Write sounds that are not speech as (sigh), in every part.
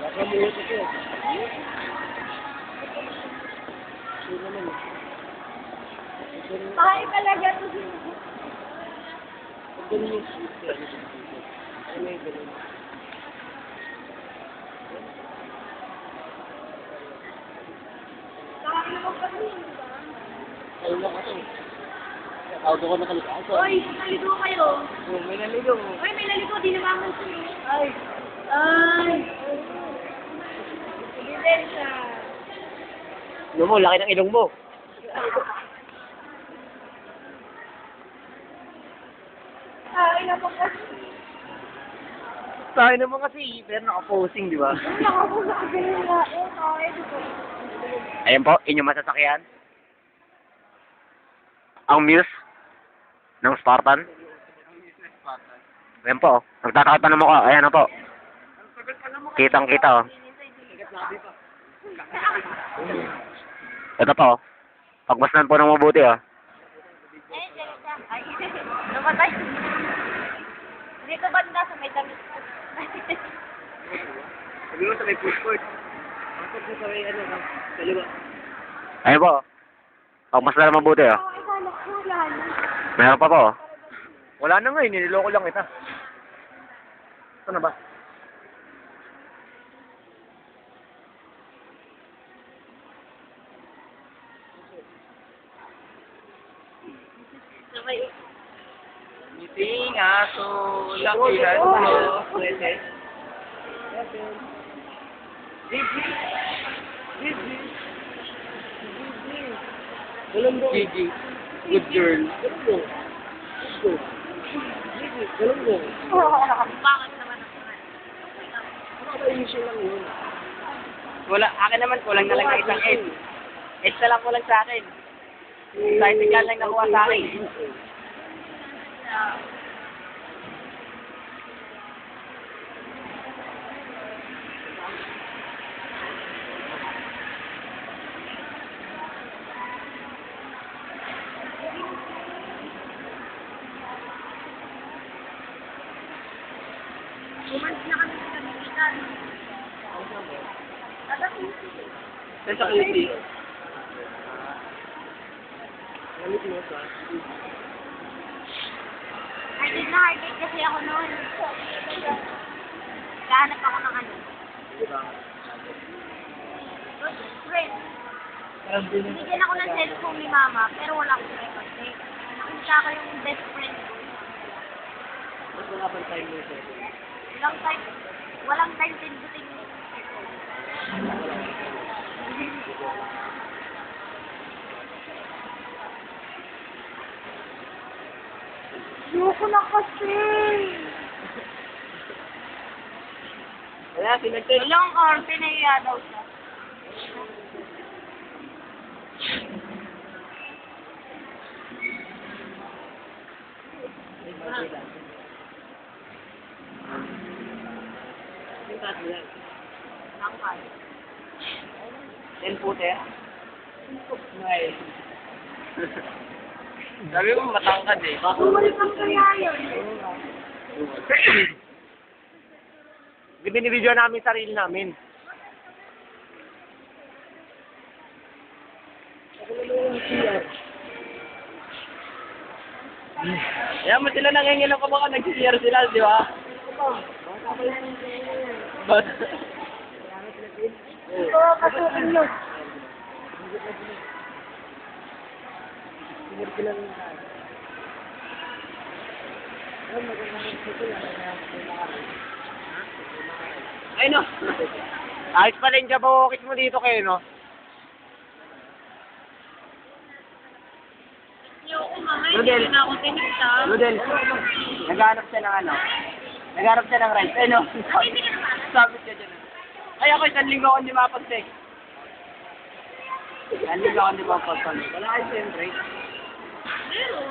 Nakamulit ito eh. Sino naman. Ito ito rin yung sweet kaya ano dito. Ano may ganun. Sabi mo kasi, Ayun lang ako. Auto ko nakalimutan. Oy, naligo kayo. Oh, may naligaw. Oy, may naligo, di naman siya. Ay. Ay. Ebidensya. Ano mo, laki ng ilong mo. Ay, naman kasi. Tayo naman kasi, pero naka-posing, di ba? Ako sa kabila. Eh, ay, dito. Ayan po, inyong masasakyan. Ang Muse ng Spartan. Ayan po, nagtatakat pa ng mukha. Ayan na po. Kitang kita oh. Ito po. Pagmasdan po ng mabuti oh. Dito. Ay, namatay. Dito banda sa may damit. Sabi mo sa may food court. Mo sa may ano, ha? Dalawa. Ayan po. Pagmasdan ng mabuti oh. Meron pa po oh. Wala na nga eh, niloloko lang kita. Ito na ba? Meeting aso, lakihan mo, pwede. Gigi. Gigi. Galunggong. Gigi. Good girl. Galunggong. Good girl. Gigi. Galunggong. Bakit naman ako? Lang yun. Wala, akin naman kulang na lang ng isang S. S na lang kulang sa akin. Scientific lang nakuha sa akin. Umalis na kami sa Kalimutan. Dapat Sa QT. Galit mo sa Arcade na arcade kasi ako noon. Kahanap ako ng ano. Friend. Din Binigyan ako ng cellphone ni mama, pero wala akong record. Eh, nakita ko yung best friend ko. Mas wala pang time mo. Walang time, walang time yung cellphone. Ayoko na kasi. Wala, sinagtay. Walang or pinaya daw siya. Yung taas Ten footer. May. Sabi mo matangkad eh. Bumalik ang kaya yun. (coughs) Binibidyo namin sarili namin. Kaya mo sila nanginginom ka baka nag-share sila, di ba? But, Ito, kasukin yun. ay no. Ayos pa rin jabawokis mo dito kayo, no? Ayoko Rodel. hindi na ako tinigta. Rudel, naghanap siya ng ano? Naghanap siya ng rice. Ay no. Ay, naman. Sabit ka dyan. Ay ako isang linggo ako hindi mapag-text. Isang linggo ako hindi mapag-text. Wala kayo siyempre. Meron.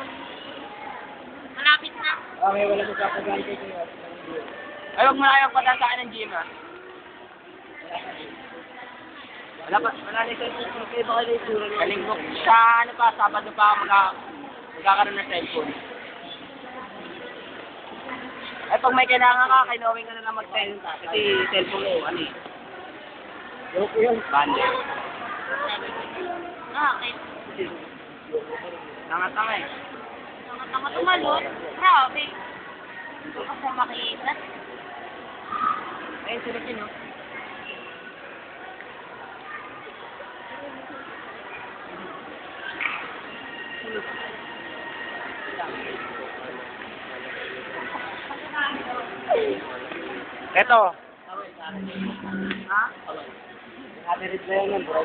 Malapit na. Okay, wala mo kapagante kayo. Ay, huwag mo na kayong pata sa akin ng gym, ha? Wala pa, wala na cellphone. Kaya baka na yung Sa linggo, sa ano pa, Sabado pa ako magka, magkakaroon ng cellphone. Eh, pag may kailangan ka, kay Knowing ka na lang mag-send. Kasi cellphone ko, ano eh. Yung ko yun. Bande. Okay. Tanga-tanga eh. Tama-tama tumalon. Grabe. Hindi ko pa makita. Ayun, sila yun, no? Eto. Ha? Nakabirit na yun, bro.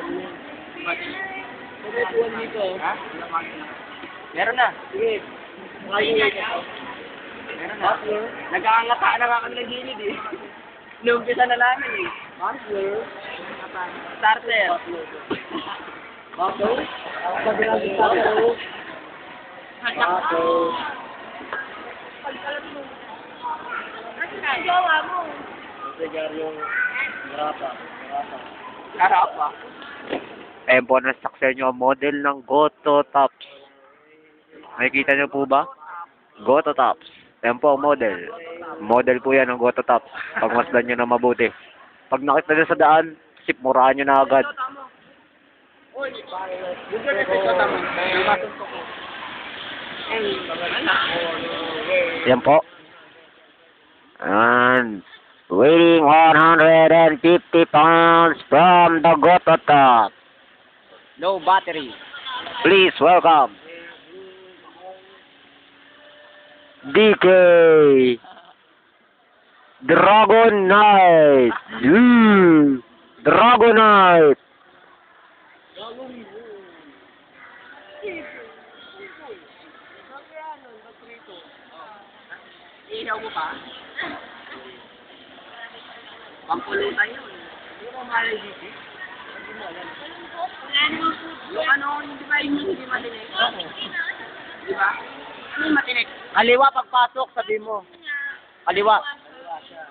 Pwede tuwan dito. Ha? Meron na. Sige. Meron na. Nagkakangata na nga kami ng gilid eh. (laughs) Inumpisa na namin eh. Master. Starter. Master? Sabi lang sa starter. Ang gawa mo. Karap ah. Ayan po, nasak sa inyo ang model ng Goto Tops. Nakikita niyo po ba? Goto Tops. Ayan po model. Model po yan ng Goto Tops. Pagmasdan nyo na mabuti. Pag nakita nyo sa daan, sip, murahan nyo na agad. Uy, bigyan na sa tama. Nakasuntok ko. Yan po. And weighing 150 pounds from the Goto Top. No battery. Please welcome DK Dragon Knight. Mm. Dragon Knight. Ilaw mo pa? Pampulutan yun. Hindi mo malay dito. Hindi mo alam. Wala naman po. Yung ano, hindi ba yung hindi matinik? Di ba? Yung matinik? Kaliwa pagpasok, sabi mo. Kaliwa.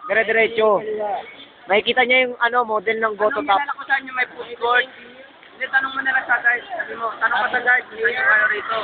Dire-diretso. Nakikita niya yung ano, model ng Goto Top. Anong ko saan yung may food court? Hindi, tanong mo na lang sa guard. Sabi mo, tanong ka sa guard, hindi ano rito.